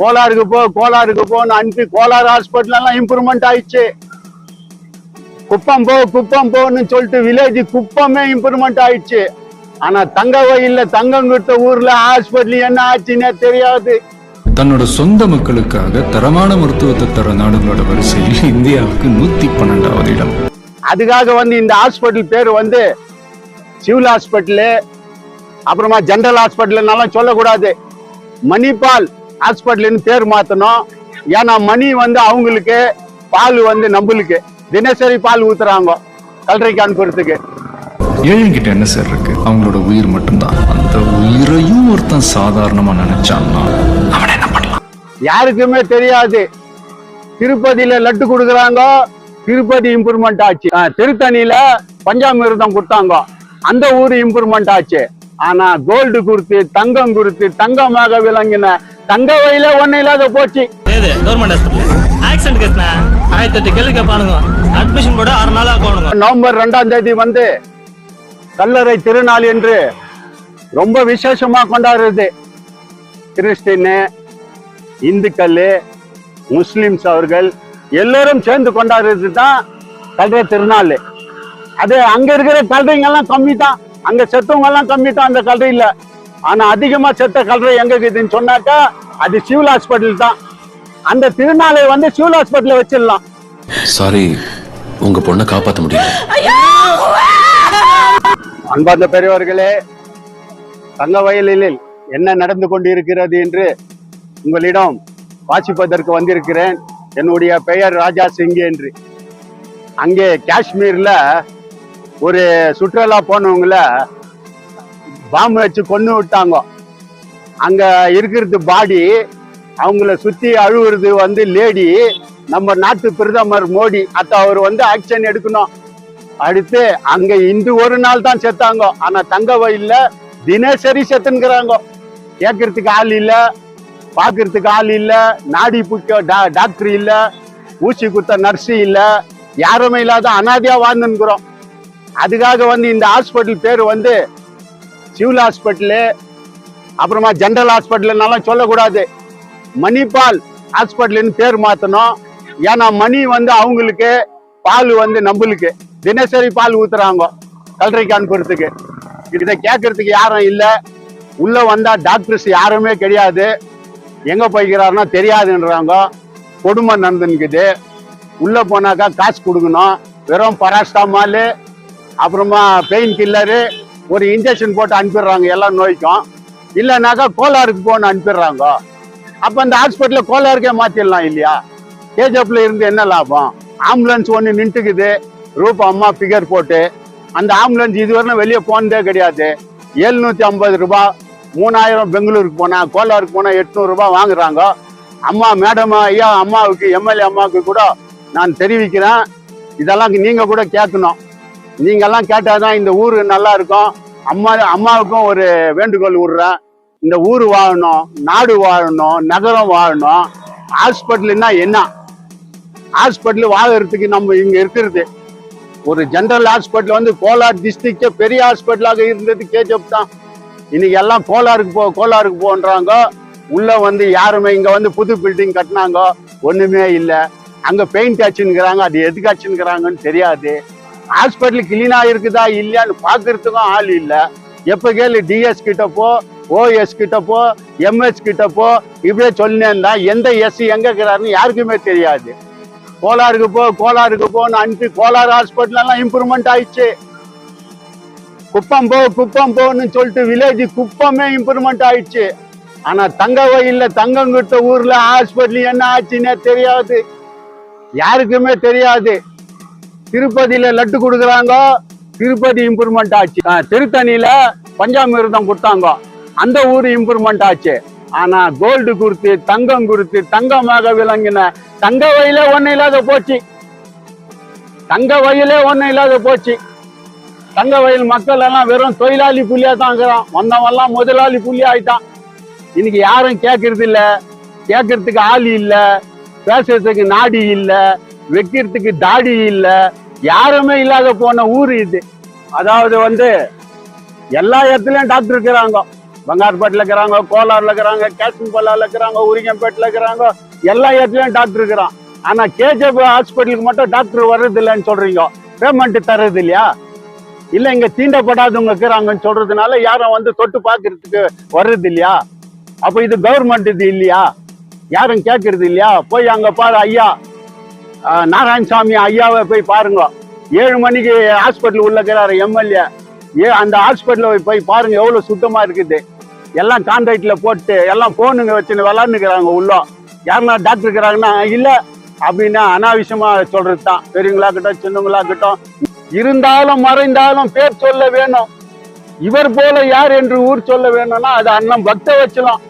கோலாருக்கு போ கோலாருக்கு போன்னு அனுப்பி கோலார் ஹாஸ்பிட்டல் எல்லாம் இம்ப்ரூவ்மெண்ட் ஆயிடுச்சு. குப்பம் போ குப்பம் போன்னு சொல்லிட்டு வில்லேஜ் குப்பமே இம்ப்ரூவ்மெண்ட் ஆயிடுச்சு. ஆனா தங்க வயல்ல தங்கம் கொடுத்த ஊர்ல ஹாஸ்பிட்டல் என்ன ஆச்சுன்னே தெரியாது. தன்னோட சொந்த மக்களுக்காக தரமான மருத்துவத்தை தர நாடுகளோட வரிசையில் இந்தியாவுக்கு நூத்தி பன்னெண்டாவது இடம். அதுக்காக வந்து இந்த ஹாஸ்பிட்டல் பேர் வந்து சிவில் ஹாஸ்பிட்டலு அப்புறமா ஜெனரல் ஹாஸ்பிட்டல்னாலும் சொல்லக்கூடாது. மணிபால் ஹாஸ்பிட்டல்னு பேர் மாத்தணும். ஏன்னா மணி வந்து அவங்களுக்கு பால் வந்து நம்மளுக்கு. தினசரி பால் ஊத்துறாங்க. கல்றைக்கு அனுப்புறதுக்கு ஏழைங்கிட்ட என்ன சார் இருக்கு? அவங்களோட உயிர் மட்டும்தான். அந்த உயிரையும் ஒருத்தன் சாதாரணமா நினைச்சான்னா அவன் என்ன பண்ணலாம்? யாருக்குமே தெரியாது. திருப்பதியில லட்டு கொடுக்குறாங்க. திருப்பதி இம்ப்ரூவ்மெண்ட் ஆச்சு. திருத்தணியில பஞ்சாமிர்தம் கொடுத்தாங்க. அந்த ஊர் இம்ப்ரூவ்மெண்ட் ஆச்சு. ஆனா கோல்டு கொடுத்து தங்கம் கொடுத்து தங்கமாக விளங்கின தங்க வயல ஒண்ணு இல்லாத போச்சு. கவர்மெண்ட் ஹாஸ்பிட்டல் ஆக்சிடென்ட் கேஸ்ண்ணா ஆயிரத்தி எட்டு கேள்வி கேட்பானுங்க. அட்மிஷன் போட ஆறு நாள் ஆகணுங்க நவம்பர் ரெண்டாம் தேதி வந்து கல்லறை திருநாள் என்று ரொம்ப விசேஷமா கொண்டாடுறது. கிறிஸ்டின் இந்துக்கள் முஸ்லிம்ஸ் அவர்கள் எல்லோரும் சேர்ந்து கொண்டாடுறது தான் கல்ற திருநாள். அது அங்க இருக்கிற கல்றைங்க எல்லாம் கம்மி தான் அங்க செத்தவங்க எல்லாம் கம்மி தான் அந்த கல்றையில ஆனா அதிகமா செத்த கல்றை எங்க இருக்குதுன்னு சொன்னாக்கா அது சிவில் ஹாஸ்பிட்டல் தான். அந்த திருநாளை வந்து சிவில் ஹாஸ்பிட்டல்ல வச்சிடலாம். சாரி உங்க பொண்ணை காப்பாத்த முடியல. அன்பார்ந்த பெரியவர்களே தங்க வயலில் என்ன நடந்து கொண்டிருக்கிறது என்று உங்களிடம் வாசிப்பதற்கு வந்திருக்கிறேன். என்னுடைய பெயர் ராஜா சிங் என்று அங்கே காஷ்மீர்ல ஒரு சுற்றுலா போனவங்கள பாம்பு வச்சு கொண்டு விட்டாங்க. அங்க இருக்கிறது பாடி அவங்கள சுத்தி அழுவுறது வந்து லேடி நம்ம நாட்டு பிரதமர் மோடி அத்த அவர் வந்து ஆக்ஷன் எடுக்கணும். அடுத்து அங்க இந்த ஒரு நாள் தான் செத்தாங்க. ஆனா தங்க வயல்ல தினசரி செத்துங்கிறாங்க கேட்கறதுக்கு ஆள் இல்ல பாக்குறதுக்கு ஆள் இல்ல நாடி புக்க டா- டாக்டர் இல்ல ஊசி குத்த நர்ஸு இல்ல யாருமே இல்லாத அனாதையா வாழ்ந்துங்கிறோம் அதுக்காக வந்து இந்த ஹாஸ்பிட்டல் பேர் வந்து சிவில் ஹாஸ்பிட்டலு அப்புறமா ஜென்ரல் ஹாஸ்பிட்டல்னாலாம் சொல்லக்கூடாது. மணிபால் ஹாஸ்பிட்டல்னு பேர் மாற்றணும் ஏன்னா மணி வந்து அவங்களுக்கு பால் வந்து நம்மளுக்கு. தினசரி பால் ஊத்துறாங்க கல்றைக்கு அனுப்புறதுக்கு இதை கேட்கறதுக்கு யாரும் இல்லை. உள்ளே வந்தால் டாக்டர்ஸ் யாருமே கிடையாது. எங்கே போய்க்கிறாருன்னா தெரியாதுன்றாங்க. கொடுமை நடந்துன்னுக்குது. உள்ளே போனாக்கா காசு கொடுக்கணும். வெறும் பராஸ்டாமால் அப்புறமா பெயின் கில்லரு ஒரு இன்ஜெக்ஷன் போட்டு அனுப்பிடுறாங்க எல்லா நோய்க்கும். இல்லைனாக்கா கோலாருக்கு போன்னு அனுப்பிடுறாங்க. அப்போ அந்த ஹாஸ்பிட்டலில் கோலாருக்கே மாற்றிடலாம் இல்லையா? கேஜப்பில் இருந்து என்ன லாபம்? ஆம்புலன்ஸ் ஒன்று நின்றுக்குது. ரூபா அம்மா ஃபிகர் போட்டு அந்த ஆம்புலன்ஸ் இதுவரையும் வெளியே போனதே கிடையாது. எழுநூத்தி ஐம்பது ரூபா மூணாயிரம் பெங்களூருக்கு போனா கோலாருக்கு போனா எட்நூறு வாங்குறாங்க. அம்மா மேடம் ஐயா அம்மாவுக்கு எம்எல்ஏ அம்மாவுக்கு கூட நான் தெரிவிக்கிறேன். இதெல்லாம் நீங்க கூட கேட்கணும். நீங்கெல்லாம் கேட்டால் தான் இந்த ஊர் நல்லா இருக்கும் அம்மா அம்மாவுக்கும் ஒரு வேண்டுகோள் விடுறேன். இந்த ஊர் வாழணும் நாடு வாழணும் நகரம் வாழணும். ஹாஸ்பிட்டல்னா என்ன? ஹாஸ்பிட்டல் வாழறதுக்கு நம்ம இங்கே இருக்கிறது. ஒரு ஜென்ரல் ஹாஸ்பிட்டல் வந்து கோலார் டிஸ்ட்ரிக்டே பெரிய ஹாஸ்பிட்டலாக இருந்தது கேஜப் தான். இன்னைக்கு எல்லாம் கோலாருக்கு போ கோலாருக்கு போன்றாங்க. உள்ளே வந்து யாருமே இங்கே வந்து புது பில்டிங் கட்டினாங்க. ஒன்றுமே இல்லை. அங்கே பெயிண்ட் ஆச்சுங்கிறாங்க அது எதுக்கு தெரியாது. ஹாஸ்பிட்டல் கிளீனா இருக்குதா இல்லையான்னு பாக்குறதுக்கும் ஆள் இல்லை. எப்ப கேளு டிஎஸ் கிட்ட போ ஓஎஸ் கிட்ட போ எம்எஸ் கிட்ட போ இப்படியே சொல்லினேன் எந்த எஸ் எங்க இருக்கிறாருன்னு யாருக்குமே தெரியாது. கோலாருக்கு போ கோலாருக்கு போன்னு அனுப்பி கோலார் ஹாஸ்பிட்டல் எல்லாம் இம்ப்ரூவ்மெண்ட் ஆயிடுச்சு. குப்பம் போ குப்பம் போன்னு சொல்லிட்டு வில்லேஜ் குப்பமே இம்ப்ரூவ்மெண்ட் ஆயிடுச்சு. ஆனா தங்க வயல்ல தங்கம் கொடுத்த ஊர்ல ஹாஸ்பிட்டல் என்ன ஆச்சுன்னே தெரியாது. யாருக்குமே தெரியாது. திருப்பதியில லட்டு கொடுக்குறாங்க. திருப்பதி இம்ப்ரூவ்மெண்ட் ஆச்சு. ஆ, திருத்தணியில பஞ்சாமிர்தம் கொடுத்தாங்க. அந்த ஊர் இம்ப்ரூவ்மெண்ட் ஆச்சு. ஆனா கோல்டு கொடுத்து தங்கம் கொடுத்து தங்கமாக விளங்கின தங்க வயலே ஒண்ணு இல்லாத போச்சு. தங்க வயலே ஒண்ணு இல்லாத போச்சு. தங்க வயல் மக்கள் எல்லாம் வெறும் தொழிலாளி புள்ளியா தான் இருக்கிறான். வந்தவன் எல்லாம் முதலாளி புள்ளி ஆயிட்டான். இன்னைக்கு யாரும் கேட்கறது இல்ல. கேட்கறதுக்கு ஆள் இல்ல. பேசுறதுக்கு நாடி இல்லை. வைக்கிறதுக்கு தாடி இல்லை யாருமே இல்லாத போன ஊர் இது. அதாவது வந்து எல்லா இடத்துலயும் டாக்டர் இருக்கிறாங்க. பங்கார்பேட்டில் இருக்கிறாங்க கோலார்ல இருக்கிறாங்க கேசன்பல்லால இருக்கிறாங்க உரிங்கம்பேட்டில் இருக்கிறாங்க எல்லா இடத்துலயும் டாக்டர் இருக்கிறான். ஆனா கேஜிஎஃப் ஹாஸ்பிட்டலுக்கு மட்டும் டாக்டர் வர்றது இல்லைன்னு சொல்றீங்க. பேமெண்ட் தர்றது இல்லையா இல்ல இங்க தீண்டப்படாதவங்க இருக்கிறாங்கன்னு சொல்றதுனால யாரும் வந்து தொட்டு பார்க்கறதுக்கு வர்றது இல்லையா அப்ப இது கவர்மெண்ட் இது இல்லையா? யாரும் கேட்கறது இல்லையா? போய் அங்க பாரு ஐயா நாராயணசாமி ஐயாவை போய் பாருங்க. ஏழு மணிக்கு ஹாஸ்பிட்டல் உள்ள எம்எல்ஏ. ஏ அந்த ஹாஸ்பிட்டலில் போய் பாருங்க எவ்வளோ சுத்தமாக இருக்குது. எல்லாம் கான்ட்ராக்டில் போட்டு எல்லாம் ஃபோனுங்க வச்சுன்னு விளாண்டுக்கிறாங்க உள்ள. யாருன்னா டாக்டர் இருக்கிறாங்கன்னா இல்லை அப்படின்னா அனாவசியமாக சொல்கிறது தான். பெரியவங்களா இருக்கட்டும் சின்னவங்களா இருக்கட்டும் இருந்தாலும் மறைந்தாலும் பேர் சொல்ல வேணும். இவர் போல யார் என்று ஊர் சொல்ல வேணும்னா அது அண்ணன் பக்த வச்சலாம்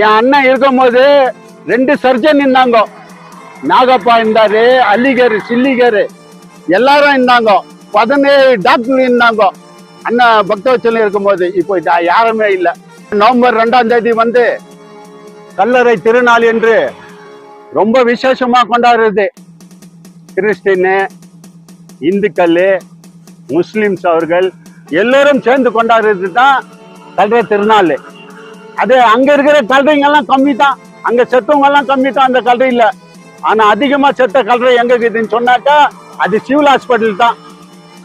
என் அண்ணன் இருக்கும்போது ரெண்டு சர்ஜன் இருந்தாங்க. நாகப்பா இருந்தாரு அல்லிகர் சில்லிகர் எல்லாரும் இருந்தாங்க பதினேழு டாக்டர் இருந்தாங்க அண்ணன் பக்தவச்சலம் இருக்கும்போது இப்போ யாருமே இல்லை. நவம்பர் ரெண்டாம் தேதி வந்து கல்லறை திருநாள் என்று ரொம்ப விசேஷமா கொண்டாடுறது. கிறிஸ்டின்னு இந்துக்கள் முஸ்லிம்ஸ் அவர்கள் எல்லோரும் சேர்ந்து கொண்டாடுறது தான் கல்ற திருநாள். அது அங்கே இருக்கிற கல்றைங்கெல்லாம் கம்மி தான் அங்கே செத்தவங்கெல்லாம் கம்மி தான் அந்த கல்றையில் ஆனா அதிகமா செத்த கல்றை எங்க இருக்குதுன்னு சொன்னாக்கா அது சிவில் ஹாஸ்பிட்டல் தான்.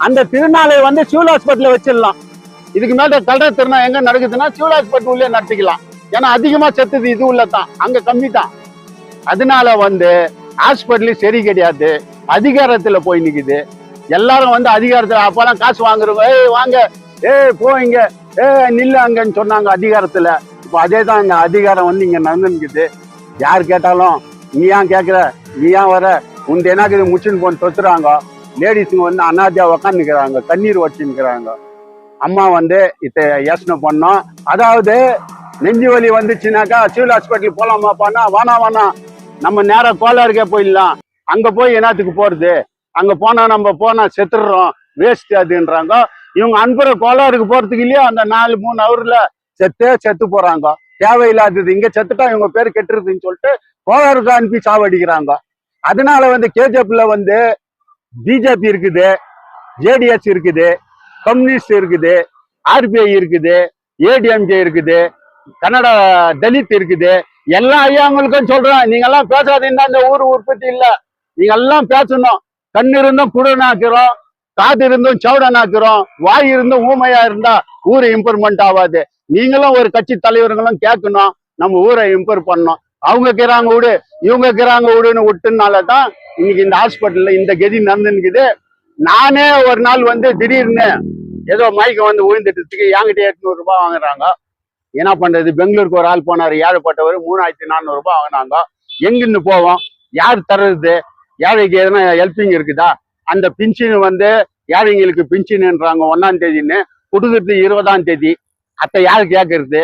அந்த திருநாளை வந்து சிவில் ஹாஸ்பிட்டல வச்சிடலாம். இதுக்கு மேல கல்ற திருநாள் எங்க நடக்குதுன்னா சிவில் ஹாஸ்பிட்டல் உள்ளே நடத்திக்கலாம். ஏன்னா அதிகமா செத்தது இது உள்ள தான். அங்க கம்மி தான். அதனால வந்து ஹாஸ்பிட்டல் சரி கிடையாது. அதிகாரத்துல போய் நிக்குது. எல்லாரும் வந்து அதிகாரத்துல அப்பெல்லாம் காசு வாங்குறவங்க ஏய் வாங்க. ஏய் போங்க ஏ நில்லு அங்கன்னு சொன்னாங்க அதிகாரத்துல. இப்போ அதே தான் இங்க அதிகாரம் வந்து இங்க நடந்துருக்குது யார் கேட்டாலும் நீ ஏன் கேட்குற நீ ஏன் வர உண்டு என்னாக்குது முச்சின்னு போன்னு தொத்துறாங்க. லேடிஸுங்க வந்து அனாதியா உக்காந்துக்கிறாங்க கண்ணீர் வச்சுன்னுக்கிறாங்க அம்மா வந்து இத்த யோசனை பண்ணோம் அதாவது நெஞ்சு வலி வந்துச்சுனாக்கா சிவில் ஹாஸ்பிட்டல் போலாமாப்பானா வானா வேணாம் நம்ம நேரம் கோலாருக்கே போயிடலாம். அங்க போய் என்னத்துக்கு போறது? அங்க போனா நம்ம போனா செத்துடுறோம் வேஸ்ட் அதுன்றாங்க. இவங்க அன்புற கோலாருக்கு போறதுக்கு இல்லையா? அந்த நாலு மூணு அவர்ல செத்தே செத்து போறாங்க. தேவையில்லாதது. இங்க செத்துட்டா இவங்க பேர் கெட்டுருதுன்னு சொல்லிட்டு கோளாறுக்கு அனுப்பி சாவடிக்கிறாங்க. அதனால வந்து கேஜிஎஃப்ல வந்து பிஜேபி இருக்குது ஜேடிஎஸ் இருக்குது கம்யூனிஸ்ட் இருக்குது ஆர்பிஐ இருக்குது ஏடிஎம்கே இருக்குது கன்னடா தலித் இருக்குது. எல்லா ஐயாங்களுக்கும் சொல்றேன் நீங்க எல்லாம் பேசாதீங்கன்னா இந்த ஊர் உற்பத்தி இல்ல. நீங்க எல்லாம் பேசணும். கண் இருந்தும் குடனாக்குறோம் காது இருந்தும் சவுடனாக்குறோம் வாய் இருந்தும் ஊமையா இருந்தா ஊர் இம்ப்ரூவ்மெண்ட் ஆகாது நீங்களும் ஒரு கட்சி தலைவர்களும் கேட்கணும் நம்ம ஊரை இம்ப்ரூவ் பண்ணணும். அவங்க இருக்கிறாங்க விடு இவங்க இருக்கிறாங்க விடுன்னு விட்டுனால தான் இன்னைக்கு இந்த ஹாஸ்பிட்டல்ல இந்த கதி நடந்துக்குது நானே ஒரு நாள் வந்து திடீர்னு ஏதோ மயக்கம் வந்து விழுந்துட்டதுக்கு என்கிட்ட எட்நூறு ரூபாய் வாங்குறாங்க. என்ன பண்றது? பெங்களூருக்கு ஒரு ஆள் போனார் ஏழைப்பட்டவர் மூணாயிரத்தி நானூறு ரூபாய் வாங்கினாங்க. எங்கிருந்து போவோம்? யார் தர்றது? ஏழைக்கு எதனா ஹெல்பிங் இருக்குதா? அந்த பின்ஷன் வந்து ஏழைங்களுக்கு பின்ஷன்ன்றாங்க ஒன்னாம் தேதின்னு கொடுக்குறது இருபதாம் தேதி. அத்தை யார் கேட்கறது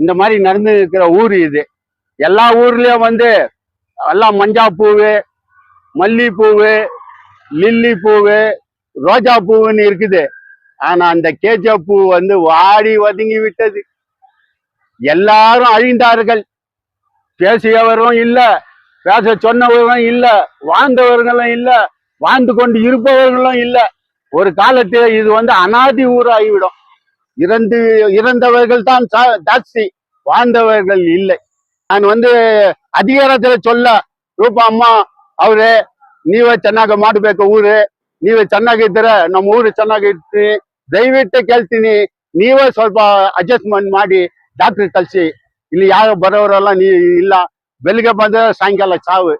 இந்த மாதிரி நடந்து இருக்கிற ஊர் இது. எல்லா ஊர்லயும் வந்து எல்லாம் மஞ்சா பூவு மல்லிப்பூவு லில்லி பூவு ரோஜா பூவுன்னு இருக்குது. ஆனா அந்த கேஜா பூ வந்து வாடி ஒதுங்கி விட்டது. எல்லாரும் அழிந்தார்கள். பேசியவரும் இல்ல பேச சொன்னவர்களும் இல்ல வாழ்ந்தவர்களும் இல்ல வாழ்ந்து கொண்டு இருப்பவர்களும் இல்ல. ஒரு காலத்தில் இது வந்து அனாதி ஊராகிவிடும். இறந்து இறந்தவர்கள் தான் ஜா- ஜாஸ்தி வாழ்ந்தவர்கள் இல்லை நான் வந்து அதிகாரத்துல சொல்ல ರೂಪ ಅಮ್ಮ ಅವ್ರೆ ನೀವೇ ಚೆನ್ನಾಗಿ ಮಾಡ್ಬೇಕು ಊರು ನೀವೇ ಚೆನ್ನಾಗಿದ್ರೆ ನಮ್ಮ ಊರು ಚೆನ್ನಾಗಿರ್ತೀನಿ ದಯವಿಟ್ಟು ಕೇಳ್ತೀನಿ ನೀವೇ ಸ್ವಲ್ಪ ಅಡ್ಜಸ್ಟ್ಮೆಂಟ್ ಮಾಡಿ ಡಾಕ್ಟರ್ ಕಳ್ಸಿ ಇಲ್ಲಿ ಯಾರು ಬರೋರೆಲ್ಲ ನೀ ಇಲ್ಲ ಬೆಳಿಗ್ಗೆ ಬಂದ್ರೆ ಸಾಯಂಕಾಲ ಸಾವು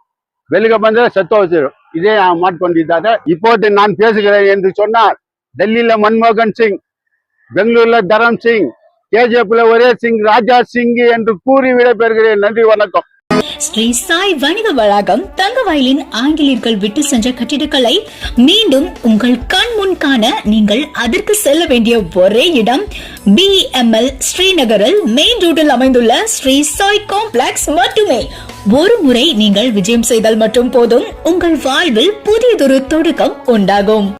ಬೆಳಿಗ್ಗೆ ಬಂದ್ರೆ ಸತ್ತೋದ್ರು இதே மாட்கொண்டிருந்தாரு இப்போது நான் பேசுகிறேன் என்று சொன்னார் டெல்லியில மன்மோகன் சிங் பெங்களூர்ல தரம் சிங் கேஜிஎஃப்ல ஒரே சிங் ராஜா சிங் என்று கூறி விடைபெறுகிறேன். நன்றி வணக்கம். ஸ்ரீ சாய் வணிக வளாகம் தங்கவயலின் ஆங்கிலேயர்கள் விட்டு சென்ற கட்டிடக்கலை. மீண்டும் உங்கள் கண் முன் காண நீங்கள் அதற்கு செல்ல வேண்டிய ஒரே இடம் பிஎம்எல் ஸ்ரீநகரில் மெயின் ரோட்டில் அமைந்துள்ள ஸ்ரீ சாய் காம்ப்ளெக்ஸ் மட்டுமே. ஒரு முறை நீங்கள் விஜயம் செய்தால் மட்டும் போதும். உங்கள் வாழ்வில் புதியதொரு தொடக்கம் உண்டாகும்.